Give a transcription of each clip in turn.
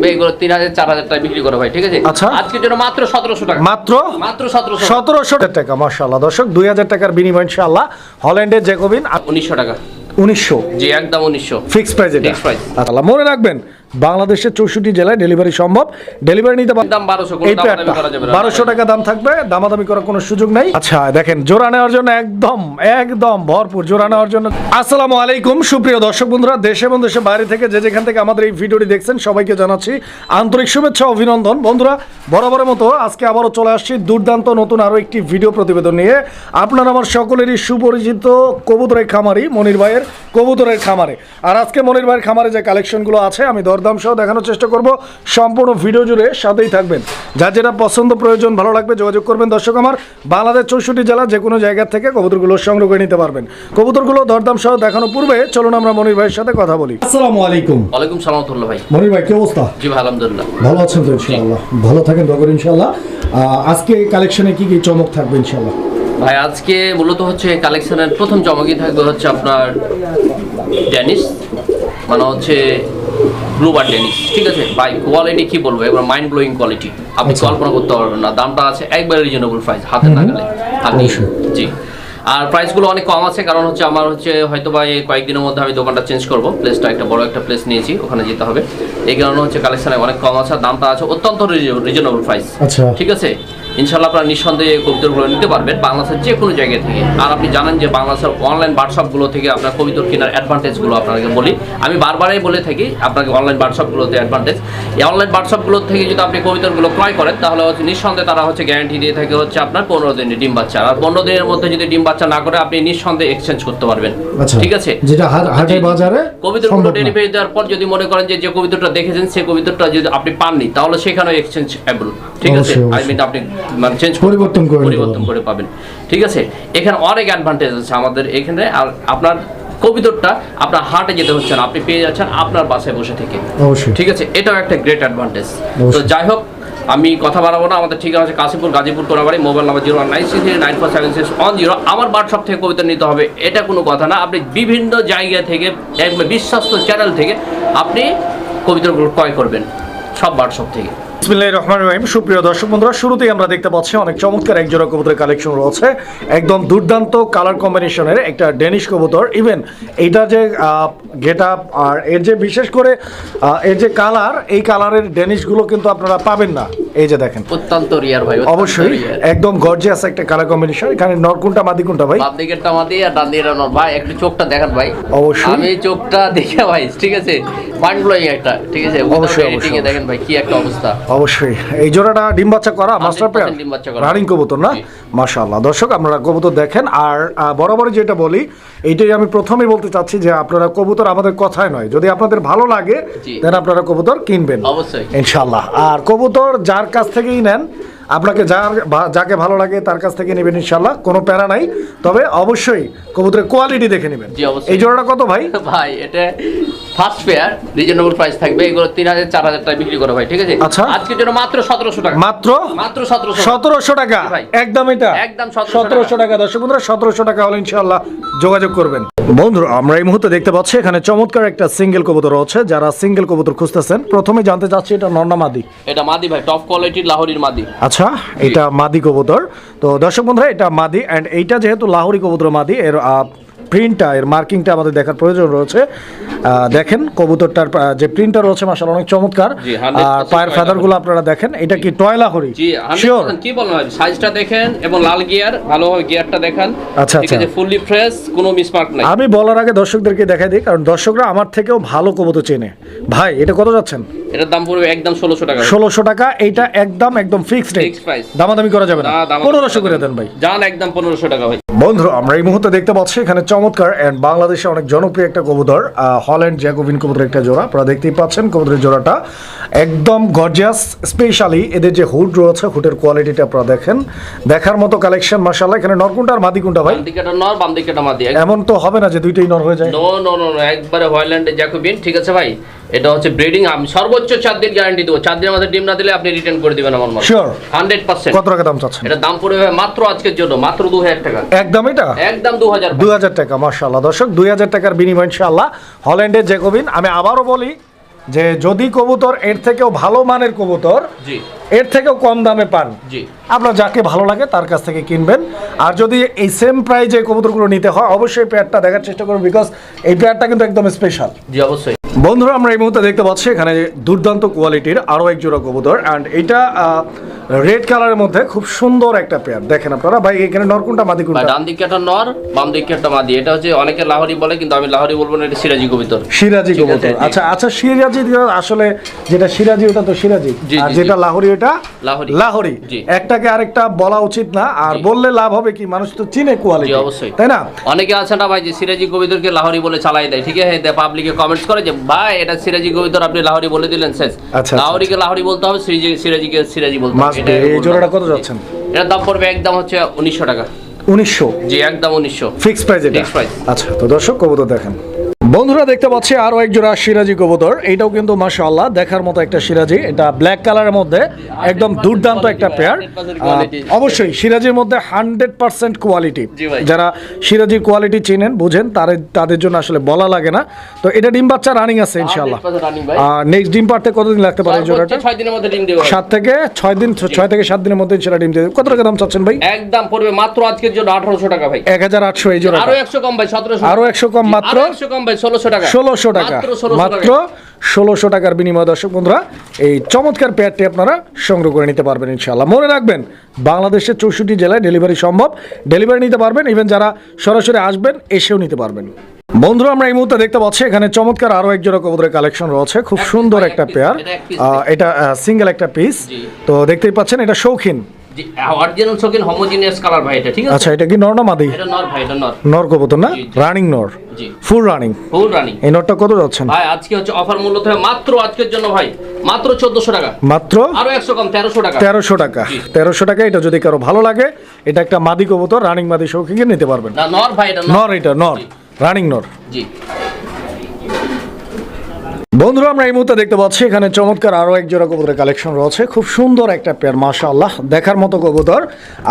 থাকবে এগুলো তিন হাজার চার হাজার টাকা বিক্রি করে ভাই ঠিক আছে? আচ্ছা। আজকের জন্য মাত্র সতেরোশো টাকা। মাত্র মাত্র সতেরোশো সতেরোশো টাকা মার্শাল্লাহ দর্শক দুই হাজার টাকার বিনিময় ইনশাল্লাহ হল্যান্ডের জ্যাকোবিন উনিশশো টাকা। উনিশশো। জি একদম উনিশশো। ফিক্স প্রাইস এটা। আচ্ছা মনে রাখবেন বাংলাদেশের চৌষট্টি জেলায় ডেলিভারি সম্ভব। ডেলিভারি নিতে দাম বারোশো এই প্যাডটা টাকা দাম থাকবে দামাদামি করার কোনো সুযোগ নেই। আচ্ছা দেখেন জোড়া নেওয়ার জন্য একদম একদম ভরপুর জোড়া নেওয়ার জন্য। আসসালামু আলাইকুম সুপ্রিয় দর্শক বন্ধুরা দেশে এবং দেশের বাইরে থেকে যে যেখান থেকে আমাদের এই ভিডিওটি দেখছেন সবাইকে জানাচ্ছি আন্তরিক শুভেচ্ছা অভিনন্দন। বন্ধুরা বরাবরের মতো আজকে আবারও চলে আসছি দুর্দান্ত নতুন আরও একটি ভিডিও প্রতিবেদন নিয়ে। আপনার আমার সকলেরই সুপরিচিত কবুতরের খামারি মনির ভাইয়ের কবুতরের খামারে। আর আজকে মনির ভাইয়ের খামারে যে কালেকশনগুলো আছে আমি দরদাম সহ দেখানোর চেষ্টা করব। সম্পূর্ণ ভিডিও জুড়ে সাথেই থাকবেন। যার যেটা পছন্দ প্রয়োজন ভালো লাগবে যোগাযোগ করবেন দর্শক আমার। বাংলাদেশ চৌষট্টি জেলা যে কোনো জায়গা থেকে কবুতরগুলো সংগ্রহ করে নিতে পারবেন। কবুতরগুলো দরদাম সহ দেখানোর পূর্বে চলুন আমরা মনির ভাইয়ের সাথে কথা বলি। আসসালামু আলাইকুম। ওয়ালাইকুম সালাম ভাই। মনির ভাই কি অবস্থা? জি ভাই আলহামদুলিল্লাহ। ভালো আছেন তো ইনশাআল্লাহ? ভালো থাকেন দগর ইনশাআল্লাহ। আজকে কালেকশনে কি কি চমক থাকবে ইনশাআল্লাহ? ভাই আজকে মূলত হচ্ছে কালেকশনের প্রথম চমকই থাকবে হচ্ছে আপনার ড্যানিশ মানে হচ্ছে ব্লুবার ড্যানিশ ঠিক আছে? ভাই কোয়ালিটি কি বলব? এবার মাইন্ড ব্লোয়িং কোয়ালিটি আপনি আচ্ছা। কল্পনা করতে পারবেন না দামটা আছে একবারে রিজনেবল প্রাইস হাতে নাগালে। আপনি জি। আর প্রাইসগুলো অনেক কম আছে কারণ হচ্ছে আমার হচ্ছে হয়তো বা এই কয়েকদিনের মধ্যে আমি দোকানটা চেঞ্জ করব। প্লেসটা একটা বড় একটা প্লেস নিয়েছি ওখানে যেতে হবে। এই কারণে হচ্ছে কালেকশনে অনেক কম আছে দামটা আছে অত্যন্ত রিজনেবল প্রাইস আচ্ছা। ঠিক আছে? ইনশাল্লাহ আপনারা নিঃসন্দেহে কবিতরগুলো নিতে পারবেন বাংলাদেশের যে কোনো জায়গা থেকে। আর আপনি জানেন যে বাংলাদেশের অনলাইন হোয়াটসঅ্যাপগুলো থেকে আপনার কবিতর কেনার অ্যাডভান্টেজগুলো আপনাকে বলি। আমি বারবারই বলে থাকি আপনাকে অনলাইন হোয়াটসঅ্যাপগুলোতে অ্যাডভান্টেজ এই অনলাইন হোয়াটসঅ্যাপগুলো থেকে যদি আপনি কবিতরগুলো ক্রয় করেন তাহলে হচ্ছে নিঃসন্দেহে তারা হচ্ছে গ্যারান্টি দিয়ে থাকে হচ্ছে আপনার পনেরো দিনের ডিম বাচ্চা। আর পনেরো দিনের মধ্যে যদি ডিম বাচ্চা না করে আপনি নিঃসন্দেহে এক্সচেঞ্জ করতে পারবেন। আচ্ছা ঠিক আছে? যেটা হাটে বাজারে কবিতরগুলো ডেলিভারি দেওয়ার পর যদি মনে করেন যে যে কবিতরটা দেখেছেন সেই কবিতরটা যদি আপনি পাননি তাহলে সেখানেও এক্সচেঞ্জ অ্যাবল ঠিক আছে? আই মিন আপনি মানে চেঞ্জ পরিবর্তন করে পরিবর্তন করে পাবেন। ঠিক আছে? এখানে অনেক অ্যাডভান্টেজ আছে আমাদের এখানে। আর আপনার কবিতরটা আপনার হাটে যেতে হচ্ছে না। আপনি পেয়ে যাচ্ছেন আপনার বাসায় বসে থেকে। অবশ্যই। ঠিক আছে? এটাও একটা গ্রেট অ্যাডভান্টেজ তো যাই হোক আমি কথা বাড়াবো না। আমাদের ঠিকানা আছে Kashipur Gazipur Konabari mobile number zero nine six three nine four seven six one zero. আমার হোয়াটসঅ্যাপ থেকে কবিতা নিতে হবে। এটা কোনো কথা না। আপনি বিভিন্ন জায়গা থেকে বিশ্বস্ত চ্যানেল থেকে আপনি কবিতাগুলো ক্রয় করবেন। সব হোয়াটসঅ্যাপ থেকে। বিসমিল্লাহির রহমানির রহিম। সুপ্রিয় দর্শক বন্ধুরা শুরুতেই আমরা দেখতে পাচ্ছি অনেক চমৎকার এক জোড়া কবুতরের কালেকশন রয়েছে। একদম দুর্দান্ত কালার কম্বিনেশনের একটা ডেনিশ কবুতর। ইভেন এইটা যে গেট আপ আর এর যে বিশেষ করে এর যে কালার এই কালারের ডেনিশগুলো কিন্তু আপনারা পাবেন না। এই যে দেখেন। অত্যন্ত রিয়ার ভাই অবশ্যই। একদম গর্জিয়াস একটা কালার কম্বিনেশন এখানে নরকুনটা মাদি কোনটা ভাই? বাম দিকেরটা আমাদের আর ডান দিকেরটা নর। ভাই একটু চোখটা দেখান ভাই। অবশ্যই। আমি চোখটা দেখে ভাই ঠিক আছে? মাইন্ড ব্লোয়িং একটা ঠিক আছে? অবশ্যই, অবশ্যই। দেখেন ভাই কি একটা অবস্থা। অবশ্যই। এই জোড়াটা ডিম বাচ্চা করা মাস্টার পেয়ার ডিম বাচ্চা করা। রানিং কবুতর না? মাশাআল্লাহ। দর্শক আপনারা কবুতর দেখেন আর বরাবরই যেটা বলি এইটাই আমি প্রথমেই বলতে চাচ্ছি যে আপনারা কবুতর আমাদের কথায় নয়। যদি আপনাদের ভালো লাগে। দেন আপনারা কবুতর কিনবেন। অবশ্যই। ইনশাআল্লাহ। আর কবুতর যার কাছ থেকেই নেন আপনাকে যার যাকে ভালো লাগে তার কাছ থেকে নেবেন ইনশাল্লাহ কোনো প্যারা নাই। তবে অবশ্যই কবুতরের কোয়ালিটি দেখে নেবেন। এই জোড়াটা কত ভাই? ভাই এটা ফার্স্ট পেয়ার রিজনেবল প্রাইস থাকবে। এগুলো তিন হাজার চার হাজার টাকা বিক্রি করে ভাই ঠিক আছে? আচ্ছা। আজকের জন্য মাত্র সতেরোশো টাকা। মাত্র মাত্র সতেরোশো সতেরোশো টাকা। একদম এটা। একদম সতেরোশো টাকা। দর্শক বন্ধুরা সতেরোশো টাকা হলে ইনশাল্লাহ যোগাযোগ করবেন। বন্ধুরা আমরা এই মুহূর্তে দেখতে পাচ্ছি এখানে চমৎকার একটা সিঙ্গেল কবুতর আছে যারা সিঙ্গেল কবুতর খুঁজতেছেন প্রথমে জানতে চাচ্ছি এটা নন্না মাদি? এটা মাদি ভাই টপ কোয়ালিটির লাহোরির মাদি। আচ্ছা এটা মাদি কবুতর। তো দর্শক বন্ধুরা এটা মাদি অ্যান্ড এইটা যেহেতু লাহোরি কবুতর মাদি এর প্রিন্টটা এর মার্কিংটা আমাদের দেখার প্রয়োজন রয়েছে। দেখেন কবুতরটার যে প্রিন্টটা রয়েছে মাসাল অনেক চমৎকার। আর পায়ের ফেদারগুলো আপনারা দেখেন এটা কি টয়লা হরি? জি শিওর কি বলব সাইজটা দেখেন এবং লাল গিয়ার ভালোভাবে গিয়ারটা দেখান। আচ্ছা, আচ্ছা। ফুললি ফ্রেশ কোনো মিসমার্ক নাই। আমি বলার আগে দর্শকদেরকে দেখাই দিই কারণ দর্শকরা আমার থেকেও ভালো কবুতর চেনে। ভাই এটা কত যাচ্ছেন? এটার দাম পড়বে একদম ষোলোশো টাকা। ষোলোশো টাকা এইটা একদম একদম ফিক্সড রেট দামাদামি করা যাবে না। না, পনেরোশো করে দেন ভাই। যান একদম পনেরোশো টাকা ভাই। বন্ধুরা আমরা এই মুহূর্তে দেখতে পাচ্ছি এখানে চমৎকার এন্ড বাংলাদেশে অনেক জনপ্রিয় একটা কবুতর হল্যান্ড জ্যাকোবিন কবুতর একটা জোড়া। আপনারা দেখতেই পাচ্ছেন কবুতরের জোড়াটা। একদম গর্জিয়াস স্পেশালি এদের যে হুড রয়েছে হুডের কোয়ালিটিটা আপনারা দেখেন। দেখার মতো কালেকশন মাসাল্লাহ এখানে নরকুন্টা আর মাদিকুন্টা ভাই। বাম দিকেটা নর বাম দিকেটা মাদি। এমন তো হবে না যে দুইটাই নর হয়ে যায়। নো নো নো নো একবারে হয়ল্যান্ডে জ্যাকোবিন ঠিক আছে ভাই? এটা হচ্ছে ব্রিডিং আমি সর্বোচ্চ চার দিন গ্যারান্টি দেবো। চার দিনের মধ্যে ডিম না দিলে আপনি রিটার্ন করে দিবেন আমার মনে শিওর হান্ড্রেড পার্সেন্ট কত টাকা দাম চাচ্ছেন? এটা দাম পড়বে মাত্র আজকের জন্য মাত্র দু হাজার টাকা। একদম এটা? একদম দু হাজার দুই হাজার টাকা মার্শাল্লাহ দর্শক দুই হাজার টাকার বিনিময় ইনশাল্লাহ হল্যান্ডের জ্যাকোবিন আমি আবারও বলি যে যদি কবুতর এর থেকেও ভালো মানের কবুতর জি। এর থেকেও কম দামে পান জি। আপনার যাকে ভালো লাগে তার কাছ থেকে কিনবেন। আর যদি এই সেম প্রাইজে কবুতরগুলো নিতে হয় অবশ্যই পেয়ারটা দেখার চেষ্টা করুন বিকজ এই পেয়ারটা কিন্তু একদম স্পেশাল জি অবশ্যই। বন্ধুরা, আমরা এই মুহূর্তে দেখতে পাচ্ছি এখানে দুর্দান্ত কোয়ালিটির আরও এক জোড়া কবুতর। অ্যান্ড এটা রেড কালারের মধ্যে খুব সুন্দর একটা পেয়ার দেখেন আপনারা ভাই এখানে নরকুনটা মাদি কোনটা? ডান দিকে একটা নর বাম দিকে একটা মাদি। এটা হচ্ছে অনেকে লাহরি বলে কিন্তু আমি লাহরি বলব না এটা সিরাজি কবিতর। সিরাজি কবুতর। আচ্ছা আচ্ছা সিরাজি আসলে যেটা সিরাজি ওটা তো সিরাজি। আর যেটা লাহোরি ওটা লাহোরি। লাহোরি। একটাকে আরেকটা বলা উচিত না আর বললে লাভ হবে কি? মানুষ তো চিনে কোয়ালিটি অবশ্যই। তাই না? অনেকে আছে না ভাই যে সিরাজি কবিতরকে লাহরি বলে চালাই দেয় ঠিক আছে? পাবলিকে কমেন্টস করে যে ভাই এটা সিরাজি কবিতর আপনি লাহরি বলে দিলেন শেষ। আচ্ছা, লাহরিকে লাহরি বলতে হবে সিরাজি সিরাজিকে সিরাজি বলতে হবে। এই জোড়াটা কত। যাচ্ছেন? এটার দাম পড়বে একদম হচ্ছে উনিশশো টাকা। উনিশশো? জি একদম উনিশশো। ফিক্স প্রাইস এটা। আচ্ছা তো দর্শক কবুতর দেখেন। বন্ধুরা দেখতে পাচ্ছি আরও এক জোড়া সিরাজি কবুতর। এটাও কিন্তু মাশাআল্লাহ দেখার মতো একটা সিরাজি। এটা ব্ল্যাক কালারের মধ্যে একদম দুর্দান্ত একটা পেয়ার 100% অবশ্যই সিরাজির মধ্যে হান্ড্রেড পার্সেন্ট কোয়ালিটি যারা সিরাজির কোয়ালিটি চিনেন বুঝেন তাদের তাদের জন্য আসলে বলা লাগে না। তো এটা ডিম বাচ্চা রানিং আছে ইনশাআল্লাহ। 100% running ভাই। আর নেক্সট ডিম পারতে কতদিন লাগতে পারে জোড়াটা? সাত থেকে ছয় দিন ছয় থেকে সাত দিনের মধ্যে ইনশাআল্লাহ ডিম দেবে কত টাকা দাম চাচ্ছেন ভাই? একদম পড়বে মাত্র আজকের জন্য আঠারোশো টাকা ভাই। এক হাজার আটশো এই জোড়া আরও একশো কম ভাই সতেরোশো। আরও 100 কম মাত্র? একশো কম ভাই ষোলোশো টাকা। ষোলোশো টাকা। মাত্র ষোলোশো টাকার বিনিময়ে দর্শক বন্ধুরা এই চমৎকার পেয়ারটি আপনারা সংগ্রহ করে নিতে পারবেন ইনশাআল্লাহ। মনে রাখবেন বাংলাদেশের চৌষট্টি জেলায় ডেলিভারি সম্ভব। ডেলিভারি নিতে পারবেন ইভেন যারা সরাসরি আসবেন এসেও নিতে পারবেন। বন্ধুরা আমরা এই মুহূর্তে দেখতে পাচ্ছি এখানে চমৎকার আরও এক জোড়া কবুতরের কালেকশন রয়েছে। খুব সুন্দর একটা পেয়ার এটা সিঙ্গেল একটা পিস তো দেখতেই পাচ্ছেন এটা শৌখিন। জি অরিজিনাল শোকিন হোমোজিনিয়াস কালার ভাই এটা ঠিক আছে? আচ্ছা এটা কি নর না মাদি? এটা নর ভাই এটা নর। নর কবুতর না। রানিং নর। জি। ফুল রানিং ফুল রানিং এই নরটা কত যাচ্ছেন? ভাই আজকে হচ্ছে অফার মূল্য থেকে মাত্র আজকের জন্য ভাই মাত্র চোদ্দশো টাকা। মাত্র? আরও একশো কম তেরোশো টাকা। তেরোশো টাকা। জি। তেরোশো টাকা এটা যদি কারও ভালো লাগে এটা একটা মাদি কবুতর রানিং মাদি শৌখিকে নিতে পারবেন। না নর ভাই এটা নর। এটা নর। রানিং নর। জি। বন্ধুরা আমরা এই মুহূর্তে দেখতে পাচ্ছি এখানে চমৎকার আরও এক জোড়া কবুতরের কালেকশন রয়েছে। খুব সুন্দর একটা পেয়ার মাশাআল্লাহ দেখার মতো কবুতর।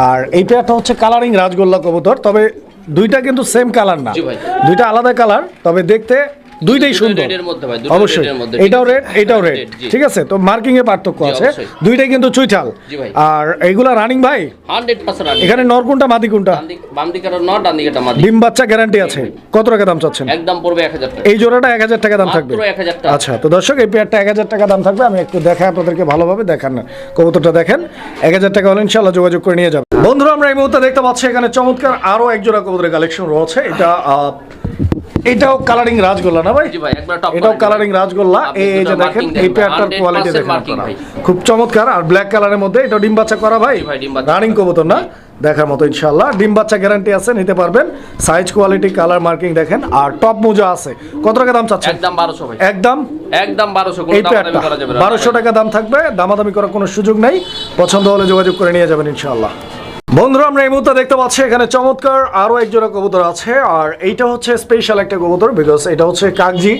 আর এই পেয়ারটা হচ্ছে কালারিং রাজগোল্লা কবুতর তবে দুইটা কিন্তু সেম কালার না। দুইটা আলাদা কালার তবে দেখতে দুইটাই সুন্দর। অবশ্যই। এটাও রেড এটাও হ্যাঁ, রেড ঠিক আছে? তো মার্কিং এ পার্থক্য আছে। দুইটাই কিন্তু চুইঠাল আর এইগুলা রানিং ভাই? এখানে নর কোনটা মাদি কোনটা? বাম দিকে নর ডান দিকে মাদি। ডিম বাচ্চা গ্যারান্টি আছে। কত টাকা দাম চাচ্ছেন? একদম পড়বে এক হাজার টাকা। এই জোড়াটা এক হাজার টাকা দাম থাকবে। 1000। আচ্ছা তো দর্শক এই পেয়ারটা এক হাজার টাকা দাম থাকবে। আমি একটু দেখাই আপনাদেরকে ভালোভাবে। দেখান না। কবুতরটা দেখেন। এক হাজার টাকা হলে ইনশাল্লাহ যোগাযোগ করে নিয়ে যাবেন। বন্ধুরা আমরা এই মুহূর্তে দেখতে পাচ্ছি এখানে চমৎকার আরও এক জোড়া কবুতরের কালেকশন রয়েছে। এটা এটাও কালারিং রাজগোল্লা না ভাই? এটাও কালারিং রাজগোল্লা। এই যে দেখেন এই পেয়ারটার কোয়ালিটি দেখেন আপনারা। খুব চমৎকার। আর ব্ল্যাক কালারের মধ্যে এটা ডিম বাচ্চা করা ভাই। রানিং। কবুতর না? দেখার মতো ইনশাল্লাহ ডিম বাচ্চা গ্যারান্টি আছে নিতে পারবেন। সাইজ কোয়ালিটি কালার মার্কিং দেখেন। আর টপ মোজা আছে। কত টাকা দাম চাচ্ছেন? একদম বারোশো ভাই। একদম? একদম বারোশো। কোনো এই দামাদামি পেয়ারটা করা যাবে না। বারোশো টাকা দাম থাকবে। দামাদামি করার কোনো সুযোগ নাই। পছন্দ হলে যোগাযোগ করে নিয়ে যাবেন ইনশাআল্লাহ। বন্ধুরা আমরা এই মুহূর্তে দেখতে পাচ্ছি এখানে চমৎকার আরও এক জোড়া কবুতর আছে আর এইটা হচ্ছে স্পেশাল একটা কবুতর বিকজ এটা হচ্ছে কাগজি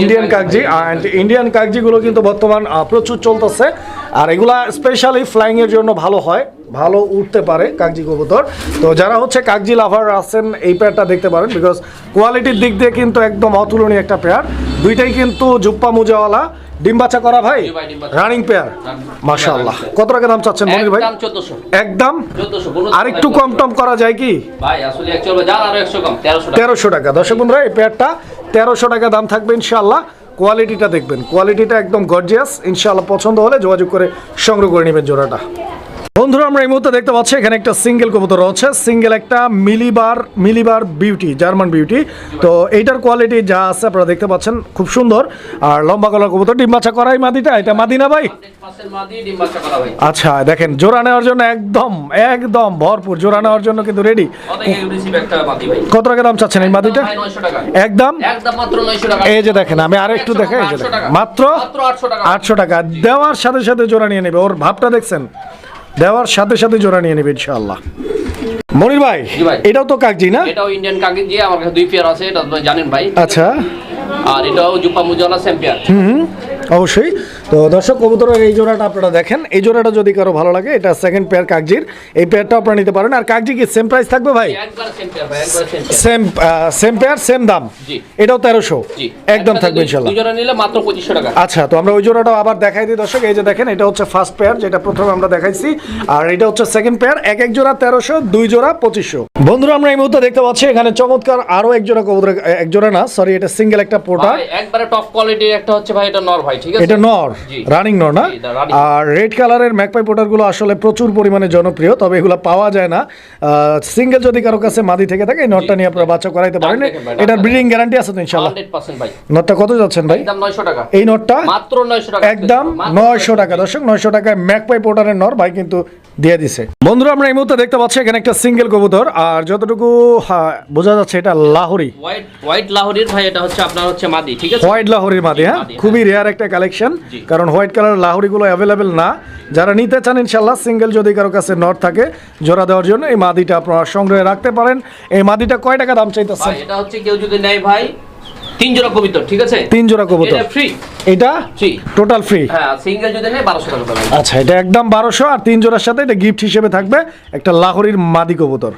ইন্ডিয়ান কাগজি। অ্যান্ড ইন্ডিয়ান কাগজি গুলো কিন্তু বর্তমান প্রচুর চলতেছে আর এগুলা স্পেশালি ফ্লাইং এর জন্য ভালো হয় ভালো উঠতে পারে কাগজি কবুতর তো যারা হচ্ছে কাগজি লাভার আছেন এই পেয়ারটা দেখতে পারেন বিকজ কোয়ালিটির দিক দিয়ে কিন্তু একদম অতুলনীয় একটা পেয়ার দুইটাই কিন্তু জুপ্পা মুজাওয়ালা ডিম বাচ্চা করা ভাই। রানিং পেয়ার মাশাআল্লাহ। কত টাকা দাম চাচ্ছেন মনির ভাই? একদম আর একটু কম টম করা যায় কি? ভাই আসলে তেরোশো টাকা। দর্শক বন্ধুরা এই পেয়ারটা তেরোশো টাকা দাম থাকবে ইনশাআল্লাহ। কোয়ালিটিটা দেখবেন। কোয়ালিটিটা একদম গর্জিয়াস ইনশাআল্লাহ পছন্দ হলে যোগাযোগ করে সংগ্রহ করে নেবেন জোড়াটা। বন্ধুরা আমরা এই মুহূর্তে দেখতে পাচ্ছি এখানে একটা সিঙ্গেল কবুতর রয়েছে। সিঙ্গেল একটা মিলিবার মিলিবার বিউটি জার্মান বিউটি তো এইটার কোয়ালিটি যা আছে আপনারা দেখতে পাচ্ছেন খুব সুন্দর। আর লম্বা গলার কবুতর ডিম বাচ্চা করাই মাদিটা এটা মাদি করা ভাই। আচ্ছা দেখেন জোড়া নেওয়ার জন্য একদম একদম ভরপুর জোড়া নেওয়ার জন্য কিন্তু রেডি কত টাকা দাম চাচ্ছেন এই মাদিটা? একদম এই যে দেখেন আমি আর একটু দেখাই এই যে 800 দেখেন। টাকা। মাত্র? মাত্র আটশো টাকা। আটশো টাকা। দেওয়ার সাথে সাথে জোড়া নিয়ে নেবে। ওর ভাবটা দেখছেন? দেওয়ার সাথে সাথে জোড়া নিয়ে নেবে ইনশাআল্লাহ। মনির ভাই ভাই। এটাও তো কাকজি না? এটাও ইন্ডিয়ান কাগজ দিয়ে আমার কাছে দুই পেয়ার আছে এটা জানেন ভাই। আচ্ছা। আর এটাও জুপা মুজালা সেম পেয়ার হুম অবশ্যই। তো দর্শক কবুতরের এই জোড়াটা আপনারা দেখেন। এই জোড়াটা যদি কারও ভালো লাগে এটা সেকেন্ড পেয়ার কাগজির এই পেয়ারটা আপনারা নিতে পারেন। আর কাগজি কি সেম প্রাইস থাকবে ভাই? সেম সেম পেয়ার সেম দাম। এটাও তেরোশো। একদম থাকবে ইনশাল্লাহ। আচ্ছা তো আমরা ওই জোড়াটাও আবার দেখাই দিই দর্শক। এই যে দেখেন এটা হচ্ছে ফার্স্ট পেয়ার যেটা প্রথমে আমরা দেখাইছি। আর এটা হচ্ছে সেকেন্ড পেয়ার এক এক জোড়া তেরোশো দুই জোড়া পঁচিশশো। বন্ধুরা আমরা এই মুহূর্তে দেখতে পাচ্ছি এখানে চমৎকার আরও এক জোড়া কবুতর এক জোড়া না সরি এটা সিঙ্গেল একটা পোটা একবারে টপ কোয়ালিটির একটা হচ্ছে ভাই এটা নর ভাই ঠিক আছে? এটা নর। রানিং নর না। আর রেড কালারের ম্যাকপাই পোটারগুলো আসলে প্রচুর পরিমাণে জনপ্রিয় তবে এগুলো পাওয়া যায় না। সিঙ্গেল যদি কারও কাছে মাদি থেকে থাকে এই নটটা নিয়ে আপনারা বাচ্চা করাইতে পারেন। এটার ব্রিডিং গ্যারান্টি আছে তো ইনশাল্লাহ 100% ভাই। নটটা কত যাচ্ছেন ভাই? একদম 900 টাকা। এই নটটা মাত্র 900 টাকা। একদম নয়শো টাকা। দর্শক নয়শো টাকায় ম্যাকপাই পোটারের নর ভাই কিন্তু দিয়ে দিছে। বন্ধুরা আমরা এই মুহূর্তে দেখতে পাচ্ছি এখানে একটা সিঙ্গেল কবুতর আর যতটুকু বোঝা যাচ্ছে এটা লাহোরি। হোয়াইট হোয়াইট লাহোরির ভাই এটা হচ্ছে আপনার হচ্ছে মাদি ঠিক আছে? হোয়াইট লাহোরির মাদি হ্যাঁ। খুবই রেয়ার একটা কালেকশন কারণ হোয়াইট কালার লাহোরিগুলো অ্যাভেলেবেল না। যারা নিতে চান ইনশাল্লাহ সিঙ্গেল যদি কারও কাছে নট থাকে জোড়া দেওয়ার জন্য এই মাদিটা আপনারা সংগ্রহে রাখতে পারেন। এই মাদিটা কয় টাকা দাম চাইতেছেন? এটা হচ্ছে কেউ যদি নেয় ভাই তিন জোড়া কবিতর ঠিক আছে? তিন জোড়া কবুতর। এটা ফ্রি এটা? ফ্রি টোটাল ফ্রি হ্যাঁ সিঙ্গেল যদি নেয় 1200 টাকা আচ্ছা এটা একদম বারোশো আর তিন জোড়ার সাথে এটা গিফট হিসেবে থাকবে একটা লাহোরির মাদি কবুতর।